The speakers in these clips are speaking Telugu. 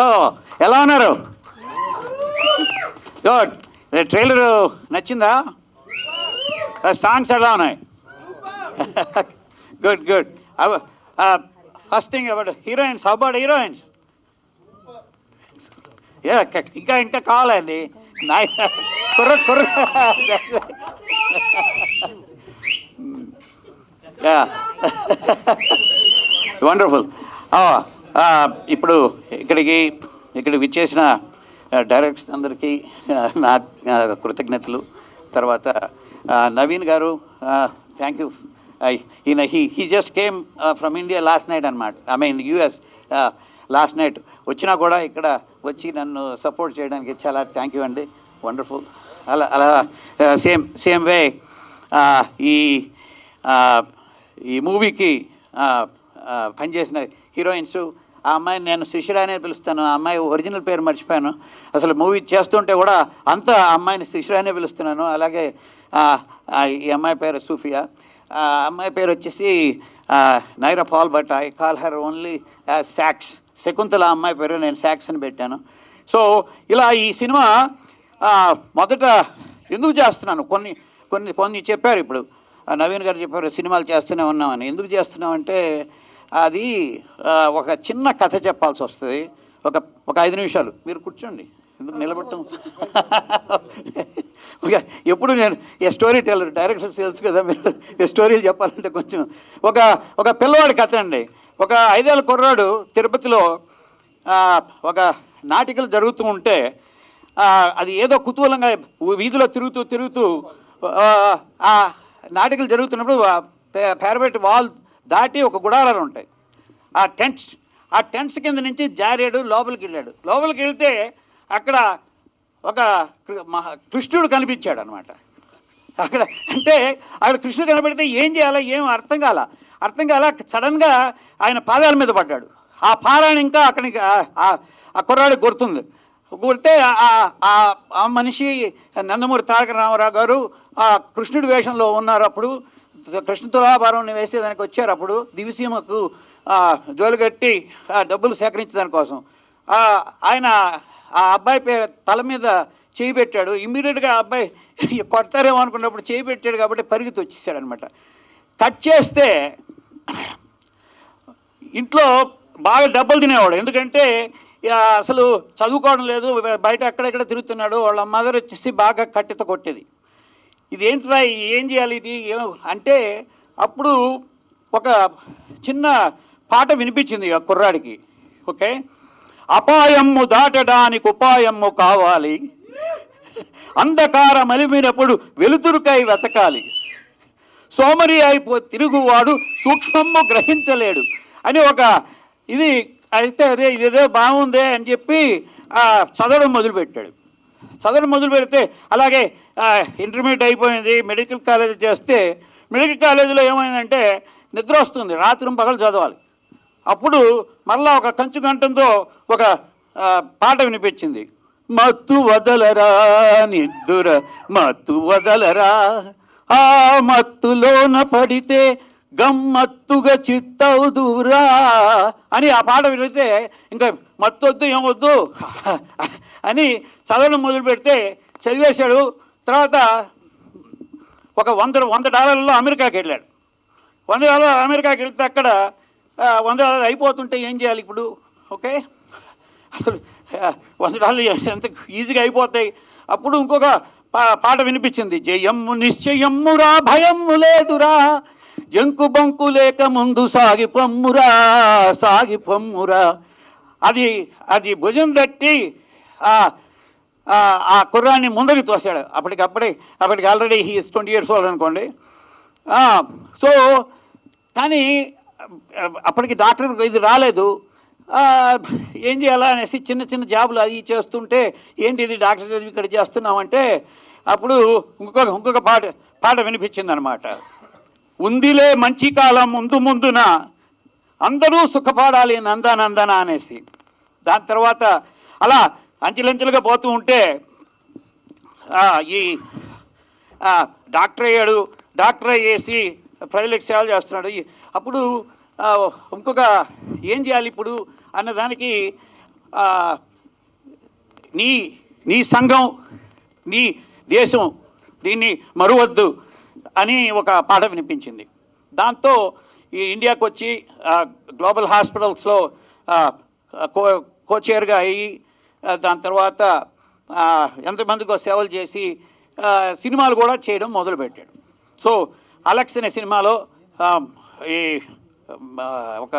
హలో ఎలా ఉన్నారు? గుడ్ ట్రైలర్ నచ్చిందా? సాంగ్స్ ఎలా ఉన్నాయి? Good good first thing about heroines about heroines ఇంకా ఇంకా కావాలండి. నాయ కుర్ర కుర్ర. వండర్ఫుల్ ఇప్పుడు ఇక్కడికి ఇక్కడికి విచ్చేసిన డైరెక్టర్స్ అందరికీ నా కృతజ్ఞతలు. తర్వాత నవీన్ గారు థ్యాంక్ యూ ఈయన he he just came from India last night అనమాట I mean US last night వచ్చినా కూడా ఇక్కడ వచ్చి నన్ను సపోర్ట్ చేయడానికి చాలా థ్యాంక్ యూ అండి. వండర్ఫుల్ అలా అలా సేమ్ సేమ్ వే ఈ ఈ మూవీకి పనిచేసిన హీరోయిన్స్ ఆ అమ్మాయిని నేను సుశీల అనే పిలుస్తాను. ఆ అమ్మాయి ఒరిజినల్ పేరు మర్చిపోయాను. అసలు మూవీ చేస్తుంటే కూడా అంతా ఆ అమ్మాయిని సుశీల అనే పిలుస్తున్నాను. అలాగే ఈ అమ్మాయి పేరు సూఫియా. ఆ అమ్మాయి పేరు వచ్చేసి Naira Paul but I call her only శాక్స్ Shakuntala అమ్మాయి పేరు నేను శాక్స్ అని పెట్టాను. సో ఇలా ఈ సినిమా మొదట ఎందుకు చేస్తున్నాను? కొన్ని కొన్ని కొన్ని చెప్పారు ఇప్పుడు. నవీన్ గారు చెప్పారు సినిమాలు చేస్తూనే ఉన్నామని. ఎందుకు చేస్తున్నామంటే అది ఒక చిన్న కథ చెప్పాల్సి వస్తుంది. ఒక ఒక ఐదు నిమిషాలు. మీరు కూర్చోండి. ఎందుకు నిలబడటం? ఒక ఎప్పుడు నేను ఏ స్టోరీ టెల్లర్ డైరెక్టర్ తెలుసు కదా మీరు. స్టోరీలు చెప్పాలంటే కొంచెం. ఒక ఒక పిల్లవాడి కథ అండి. ఒక ఐదేళ్ళ కుర్రాడు తిరుపతిలో ఒక నాటికలు జరుగుతూ ఉంటే అది ఏదో కుతూహలంగా వీధిలో తిరుగుతూ తిరుగుతూ నాటికలు జరుగుతున్నప్పుడు పేరబెట్టి వాల్ దాటి ఒక గుడారాలు ఉంటాయి. ఆ టెంట్స్ ఆ టెంట్స్ కింద నుంచి జారాడు లోపలికి వెళ్ళాడు. లోపలికి వెళ్తే అక్కడ ఒక మహా కృష్ణుడు కనిపించాడు అనమాట అక్కడ అంటే అక్కడ కృష్ణుడు కనబడితే ఏం చేయాలో ఏం అర్థం కాల. అర్థం కాల సడన్గా ఆయన పాదాల మీద పడ్డాడు. ఆ పాదాన్ని ఇంకా అక్కడికి ఆ- కుర్రాడికి గుర్తుంది. గుర్తే ఆ- ఆ- ఆ మనిషి నందమూరి తారక రామారావు గారు ఆ కృష్ణుడి వేషంలో ఉన్నారు అప్పుడు. కృష్ణ తులాభారం వేసేదానికి వచ్చారు. అప్పుడు దివిసీమకు జోలు కట్టి ఆ డబ్బులు సేకరించడానికి కోసం. ఆయన ఆ అబ్బాయి పే తల మీద చేయి పెట్టాడు. ఇమ్మీడియట్గా అబ్బాయి కొడతారేమో అనుకున్నప్పుడు చేయి పెట్టాడు కాబట్టి పరిగెత్తి వచ్చేసాడు అనమాట కట్ చేస్తే ఇంట్లో బాగా డబ్బులు తినేవాడు. ఎందుకంటే అసలు చదువుకోవడం లేదు. బయట ఎక్కడెక్కడ తిరుగుతున్నాడు. వాళ్ళ మదర్ వచ్చేసి బాగా కట్టెత కొట్టేది. ఇది ఏంట్రా ఏం చేయాలి ఇది? అంటే అప్పుడు ఒక చిన్న పాట వినిపించింది ఆ కుర్రాడికి ఓకే? అపాయము దాటడానికి ఉపాయము కావాలి. అంధకారం అలిమినప్పుడు వెలుతురుకై వెతకాలి. సోమరి అయిపో తిరుగువాడు సూక్ష్మము గ్రహించలేడు అని ఒక ఇది అయితే అదే ఇదేదో బాగుందే అని చెప్పి చదవడం మొదలుపెట్టాడు. చదవడం మొదలు పెడితే అలాగే ఇంటర్మీడియట్ అయిపోయింది మెడికల్ కాలేజ్ చేస్తే మెడికల్ కాలేజీలో ఏమైందంటే నిద్ర వస్తుంది రాత్రి పగలు చదవాలి. అప్పుడు మళ్ళా ఒక కంచు గంటంతో ఒక పాట వినిపించింది. మత్తు వదలరా నిద్దుర మత్తు వదలరా ఆ మత్తులోన పడితే గమ్మత్తుగా చిత్తవుదురా అని ఆ పాట వినిపితే ఇంకా మత్తు వద్దు ఏమొద్దు అని చదవడం మొదలు పెడితే చదివేశాడు. తర్వాత ఒక వంద వంద డాలర్లో అమెరికాకి వెళ్ళాడు. వంద డాలర్ అమెరికాకి వెళ్తే అక్కడ వంద డాలర్ అయిపోతుంటే ఏం చేయాలి ఇప్పుడు? ఓకే? అసలు వంద డాలర్లు ఎంత ఈజీగా అయిపోతాయి? అప్పుడు ఇంకొక పా- పాట వినిపించింది. జయమ్ము నిశ్చయమ్మురా భయమ్ము లేదురా. జంకు బంకు లేక ముందు సాగి పొమ్మురా సాగి పొమ్మురా. అది అది భుజం తట్టి ఆ, కుర్రాన్ని ముందరికి తోసాడు అప్పటికప్పుడే అప్పటికి already he's twenty years old అనుకోండి. సో కానీ అప్పటికి డాక్టర్ ఇది రాలేదు. ఏం చేయాలా అనేసి చిన్న చిన్న జాబులు అవి చేస్తుంటే ఏంటి ఇది డాక్టర్ చదివి ఇక్కడ చేస్తున్నామంటే అప్పుడు ఇంకొక ఇంకొక పాట పాట వినిపించింది అనమాట ఉందిలే మంచి కాలం ముందు ముందున. అందరూ సుఖపడాలి నందనందన అనేసి. దాని తర్వాత అలా అంచెలంచెలుగా పోతూ ఉంటే ఈ డాక్టర్ అయ్యాడు. డాక్టర్ అయ్యేసి ప్రజలకు సేవలు చేస్తున్నాడు. ఈ- అప్పుడు ఇంకొక ఏం చేయాలి ఇప్పుడు అన్నదానికి నీ నీ సంఘం నీ దేశం దీన్ని మరువద్దు. అని ఒక పాట వినిపించింది. దాంతో ఈ ఇండియాకు వచ్చి గ్లోబల్ హాస్పిటల్స్లో కో కోచైర్గా అయ్యి దాని తర్వాత ఎంతమందికో సేవలు చేసి సినిమాలు కూడా చేయడం మొదలుపెట్టాడు. సో అలెక్స్ అనే సినిమాలో ఈ ఒక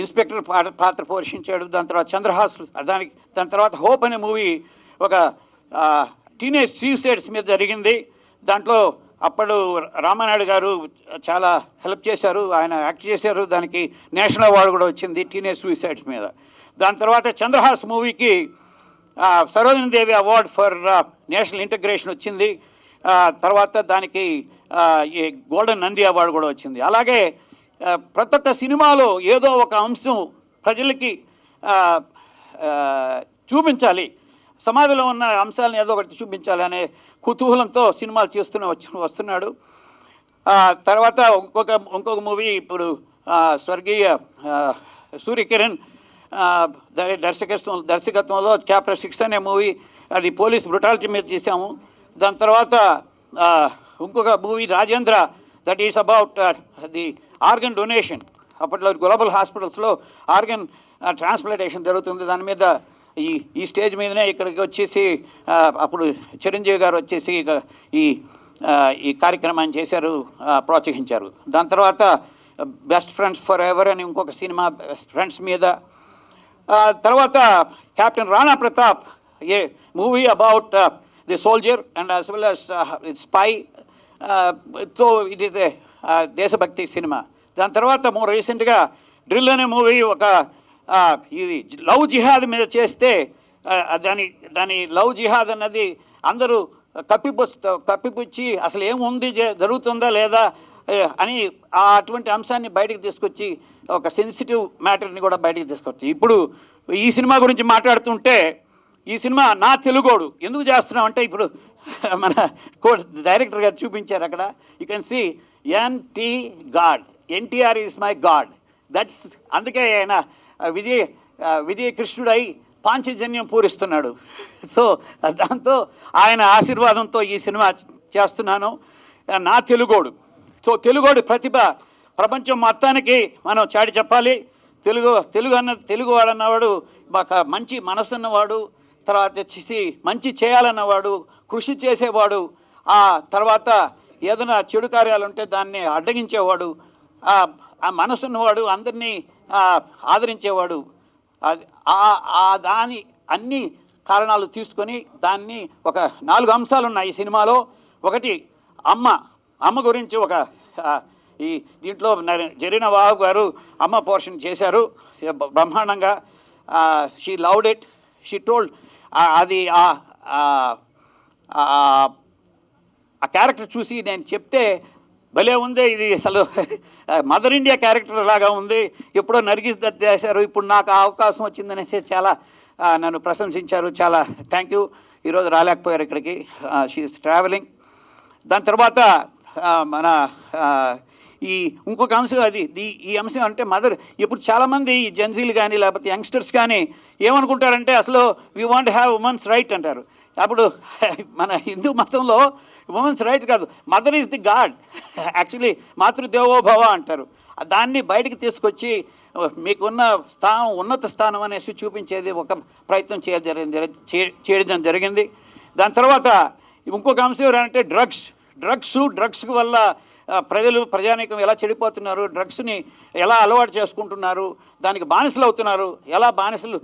ఇన్స్పెక్టర్ పాత్ర పాత్ర పోషించాడు. దాని తర్వాత చంద్రహాస్ దానికి దాని తర్వాత హోప్ అనే మూవీ ఒక టీనేజ్ సూసైడ్స్ మీద జరిగింది. దాంట్లో అప్పుడు రామానాయుడు గారు చాలా హెల్ప్ చేశారు. ఆయన యాక్ట్ చేశారు. దానికి నేషనల్ అవార్డు కూడా వచ్చింది టీనేజ్ సూసైడ్స్ మీద. దాని తర్వాత చంద్రహాస్ మూవీకి Sarojini Devi award for national integration వచ్చింది. తర్వాత దానికి ఈ గోల్డెన్ నంది అవార్డు కూడా వచ్చింది. అలాగే ప్రతి ఒక్క సినిమాలో ఏదో ఒక అంశం ప్రజలకి చూపించాలి. సమాజంలో ఉన్న అంశాలను ఏదో ఒకటి చూపించాలనే కుతూహలంతో సినిమాలు చేస్తూనే వచ్చి వస్తున్నాడు. తర్వాత ఇంకొక ఇంకొక మూవీ ఇప్పుడు స్వర్గీయ సూర్యకిరణ్ దర్శకత్వం దర్శకత్వంలో చాప్టర్ సిక్స్ అనే మూవీ అది పోలీస్ బ్రుటాలిటీ మీద తీసాము దాని తర్వాత ఇంకొక movie Rajendra that is about the organ donation అప్పట్లో గ్లోబల్ హాస్పిటల్స్లో ఆర్గన్ ట్రాన్స్ప్లాంటేషన్ జరుగుతుంది. దాని మీద ఈ ఈ స్టేజ్ మీదనే ఇక్కడికి వచ్చేసి అప్పుడు చిరంజీవి గారు వచ్చేసి ఈ ఈ కార్యక్రమాన్ని చేశారు ప్రోత్సహించారు. దాని తర్వాత బెస్ట్ ఫ్రెండ్స్ ఫర్ ఎవర్ అని ఇంకొక సినిమా ఫ్రెండ్స్ మీద తర్వాత captain Rana Pratap a movie about the soldier and as well as spy తో ఇది దేశభక్తి సినిమా. దాని తర్వాత మోర్ రీసెంట్గా డ్రిల్ అనే మూవీ ఒక ఇది లవ్ జిహాద్ మీద చేస్తే దాని దాని లవ్ జిహాద్ అన్నది అందరూ కప్పిపుచ్చు కప్పిపుచ్చి అసలు ఏముంది జ- జరుగుతుందా లేదా అని అటువంటి అంశాన్ని బయటకు తీసుకొచ్చి ఒక సెన్సిటివ్ మ్యాటర్ని కూడా బయటకు తీసుకొచ్చి. ఇప్పుడు ఈ సినిమా గురించి మాట్లాడుతుంటే ఈ సినిమా నా తెలుగోడు. ఎందుకు చేస్తున్నాం అంటే ఇప్పుడు మన కో డైరెక్టర్ గారు చూపించారు అక్కడ. You can see NT God NTR is my God that's అందుకే ఆయన విజయ్ విజయ కృష్ణుడై పాంచజన్యం పూరిస్తున్నాడు. సో దాంతో ఆయన ఆశీర్వాదంతో ఈ సినిమా చేస్తున్నాను. నా తెలుగోడు. సో తెలుగోడు ప్రతిభ ప్రపంచం మొత్తానికి మనం చాటి చెప్పాలి. తెలుగు తెలుగు అన్న తెలుగు వాడన్నవాడు మంచి మనసు ఉన్నవాడు తర్వాత వచ్చేసి మంచి చేయాలన్నవాడు కృషి చేసేవాడు ఆ తర్వాత ఏదైనా చెడు కార్యాలు ఉంటే దాన్ని అడ్డగించేవాడు ఆ మనసున్నవాడు మనసు ఉన్నవాడు అందరినీ ఆదరించేవాడు. అది- ఆ- దాని అన్ని కారణాలు తీసుకొని దాన్ని ఒక నాలుగు అంశాలు ఉన్నాయి ఈ సినిమాలో. ఒకటి అమ్మ అమ్మ గురించి ఒక ఈ దీంట్లో నరే- జరీనా బాబు గారు అమ్మ పోర్షన్ చేశారు. బ్రహ్మాండంగా she loved it she told అది ఆ క్యారెక్టర్ చూసి నేను చెప్తే భలే ఉంది ఇది అసలు. మదర్ ఇండియా క్యారెక్టర్ లాగా ఉంది. ఎప్పుడో నరిగిస్ దత్ చేశారు. ఇప్పుడు నాకు ఆ అవకాశం వచ్చిందనేసి చాలా నన్ను ప్రశంసించారు. చాలా థ్యాంక్ యూ ఈరోజు రాలేకపోయారు ఇక్కడికి. షీఈస్ ట్రావెలింగ్ దాని తర్వాత మన ఈ ఇంకొక అంశం అది. ఈ- ఈ అంశం అంటే మదర్ ఇప్పుడు చాలామంది ఈ జెన్జీలు కానీ లేకపోతే యంగ్స్టర్స్ కానీ ఏమనుకుంటారంటే అసలు we want have women's right అంటారు. అప్పుడు మన హిందూ మతంలో ఉమెన్స్ రైట్ కాదు mother is the God. Actually Matrudevobhava అంటారు. దాన్ని బయటికి తీసుకొచ్చి మీకున్న స్థానం ఉన్నత స్థానం అనేసి చూపించేది ఒక ప్రయత్నం చేయడం జరిగింది చేయడం జరిగింది. దాని తర్వాత ఇంకొక అంశం ఏంటంటే డ్రగ్స్ డ్రగ్స్ డ్రగ్స్ వల్ల ప్రజలు ప్రజానీకం ఎలా చెడిపోతున్నారు డ్రగ్స్ని ఎలా అలవాటు చేసుకుంటున్నారు దానికి బానిసలు అవుతున్నారు ఎలా బానిసలు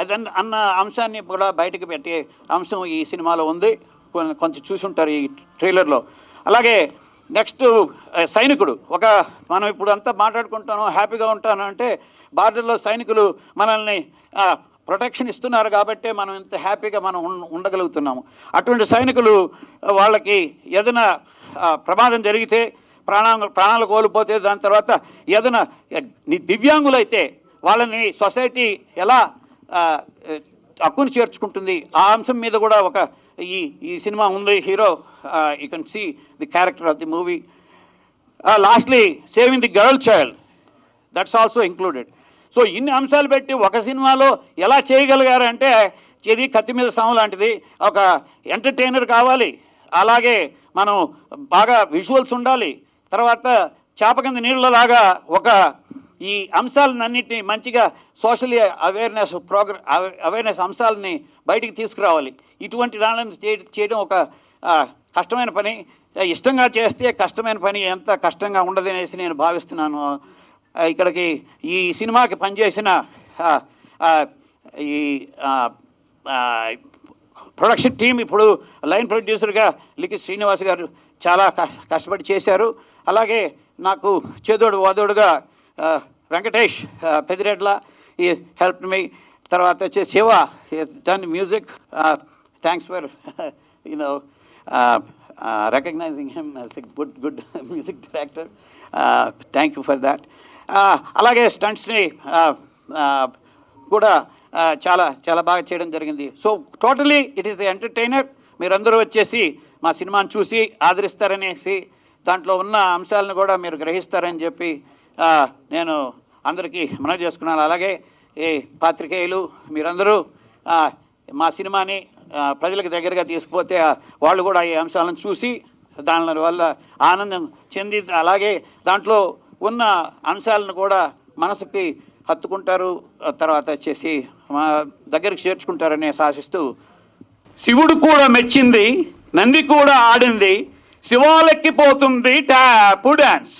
అదన్న అన్న అంశాన్ని కూడా బయటకు పెట్టే అంశం ఈ సినిమాలో ఉంది. కొంచెం చూసుంటారు ఈ ట్రైలర్లో. అలాగే నెక్స్ట్ సైనికుడు. ఒక మనం ఇప్పుడు అంతా మాట్లాడుకుంటాను హ్యాపీగా ఉంటాను అంటే బార్డర్లో సైనికులు మనల్ని ప్రొటెక్షన్ ఇస్తున్నారు కాబట్టే మనం ఇంత హ్యాపీగా మనం ఉండగలుగుతున్నాము. అటువంటి సైనికులు వాళ్ళకి ఏదైనా ప్రమాదం జరిగితే ప్రాణాలు ప్రాణాలు కోల్పోతే దాని తర్వాత ఏదైనా దివ్యాంగులైతే వాళ్ళని సొసైటీ ఎలా హక్కును చేర్చుకుంటుంది ఆ అంశం మీద కూడా ఒక ఈ ఈ సినిమా ఉంది hero you can see the character of the movie lastly saving the girl child that's also included so ఇన్ని అంశాలు పెట్టి ఒక సినిమాలో ఎలా చేయగలిగారంటే ఇది కత్తి మీద సాము లాంటిది. ఒక ఎంటర్టైనర్ కావాలి. అలాగే మనం బాగా విజువల్స్ ఉండాలి. తర్వాత చేప కింద నీళ్ళలాగా ఒక ఈ అంశాలన్నింటినీ మంచిగా సోషల్ అవేర్నెస్ ప్రోగ్రా అవేర్నెస్ అంశాలని బయటికి తీసుకురావాలి. ఇటువంటి దానిని చేయడం ఒక కష్టమైన పని. ఇష్టంగా చేస్తే కష్టమైన పని ఎంత కష్టంగా ఉండదనేసి నేను భావిస్తున్నాను. ఇక్కడికి ఈ సినిమాకి పనిచేసిన ఈ ప్రొడక్షన్ టీం ఇప్పుడు లైన్ ప్రొడ్యూసర్గా లిఖి శ్రీనివాస్ గారు చాలా కష్టపడి చేశారు. అలాగే నాకు చేదోడు వాదోడుగా వెంకటేష్ ఆ, పెదిరెడ్ల ఈ హెల్ప్ మీ తర్వాత వచ్చే శివ దాని music thanks for you know recognizing him as a good good music director thank you for that అలాగే స్టంట్స్ని కూడా చాలా చాలా బాగా చేయడం జరిగింది. So totally it is entertainer మీరందరూ వచ్చేసి మా సినిమాని చూసి ఆదరిస్తారనేసి దాంట్లో ఉన్న అంశాలను కూడా మీరు గ్రహిస్తారని చెప్పి నేను అందరికీ మనవి చేసుకున్నాను. అలాగే ఈ పాత్రికేయులు మీరందరూ మా సినిమాని ప్రజలకు దగ్గరగా తీసుకుపోతే వాళ్ళు కూడా ఈ అంశాలను చూసి దాని వల్ల ఆనందం చెంది అలాగే దాంట్లో ఉన్న అంశాలను కూడా మనసుకి హత్తుకుంటారు. తర్వాత వచ్చేసి మా దగ్గరికి చేర్చుకుంటారని ఆశిస్తూ శివుడు కూడా మెచ్చింది నంది కూడా ఆడింది శివాలెక్కిపోతుంది ట్యాపు డ్యాన్స్